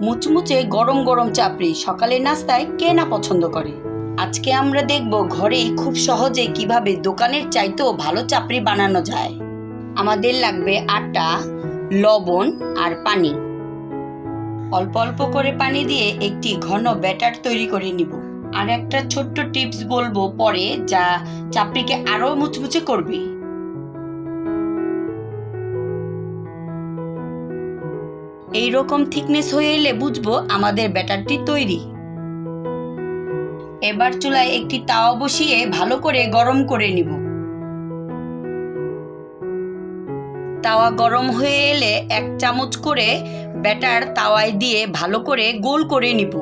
মুচমুচে গরম গরম চাপড়ি সকালের নাস্তায় কে না পছন্দ করে? আজকে আমরা দেখব ঘরেই খুব সহজে কীভাবে দোকানের চাইতেও ভালো চাপড়ি বানানো যায়। আমাদের লাগবে আটা, লবণ আর পানি। অল্প অল্প করে পানি দিয়ে একটি ঘন ব্যাটার তৈরি করে নিব। আর একটা ছোট্ট টিপস বলব পরে যা চাপড়িকে আরও মুচমুচে করবে। এই রকম থিকনেস হয়ে এলে বুঝব আমাদের ব্যাটারটি তৈরি। এবার চুলায় একটি তাওয়া বসিয়ে ভালো করে গরম করে নিব। তাওয়া গরম হয়ে এলে এক চামচ করে ব্যাটার তাওয়ায় দিয়ে ভালো করে গোল করে নিব।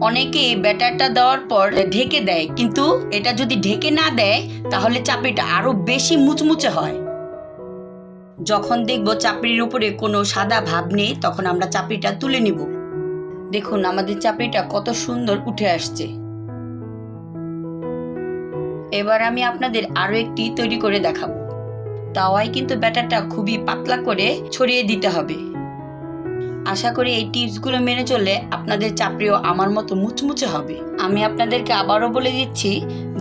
অনেকেই ব্যাটারটা দেওয়ার পর ঢেকে দেয়, কিন্তু এটা যদি ঢেকে না দেয়, তাহলে চাপড়িটা আরও বেশি মুচমুচে হয়। যখন দেখব চাপড়ির উপরে কোনো সাদা ভাব নেই, তখন আমরা চাপড়িটা তুলে নিব। দেখুন, আমাদের চাপড়িটা কত সুন্দর উঠে আসছে। এবার আমি আপনাদের আরও একটি তৈরি করে দেখাবো। তাওয়ায় কিন্তু ব্যাটারটা খুবই পাতলা করে ছড়িয়ে দিতে হবে। আশা করি এই টিপসগুলো মেনে চললে আপনাদের চাপড়িও আমার মতো মুচমুচে হবে। আমি আপনাদেরকে আবারও বলে দিচ্ছি,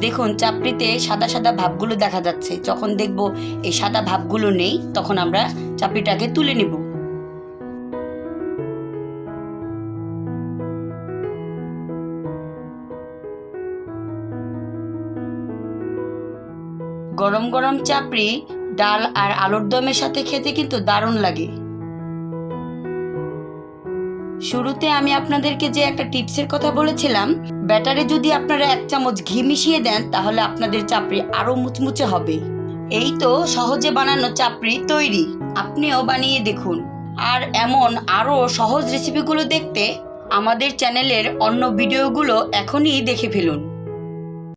দেখুন চাপড়িতে সাদা সাদা ভাবগুলো দেখা যাচ্ছে। যখন দেখব এই সাদা ভাবগুলো নেই, তখন আমরা চাপড়িটাকে তুলে নিব। গরম গরম চাপড়ি ডাল আর আলুর দমের সাথে খেতে কিন্তু দারুণ লাগে। শুরুতে আমি আপনাদেরকে যে একটা টিপসের কথা বলেছিলাম, ব্যাটারে যদি আপনারা এক চামচ ঘি মিশিয়ে দেন, তাহলে আপনাদের চাপড়ি আরও মুচমুচে হবে। এই তো সহজে বানানো চাপড়ি তৈরি। আপনিও বানিয়ে দেখুন। আর এমন আরও সহজ রেসিপিগুলো দেখতে আমাদের চ্যানেলের অন্য ভিডিওগুলো এখনই দেখে ফেলুন।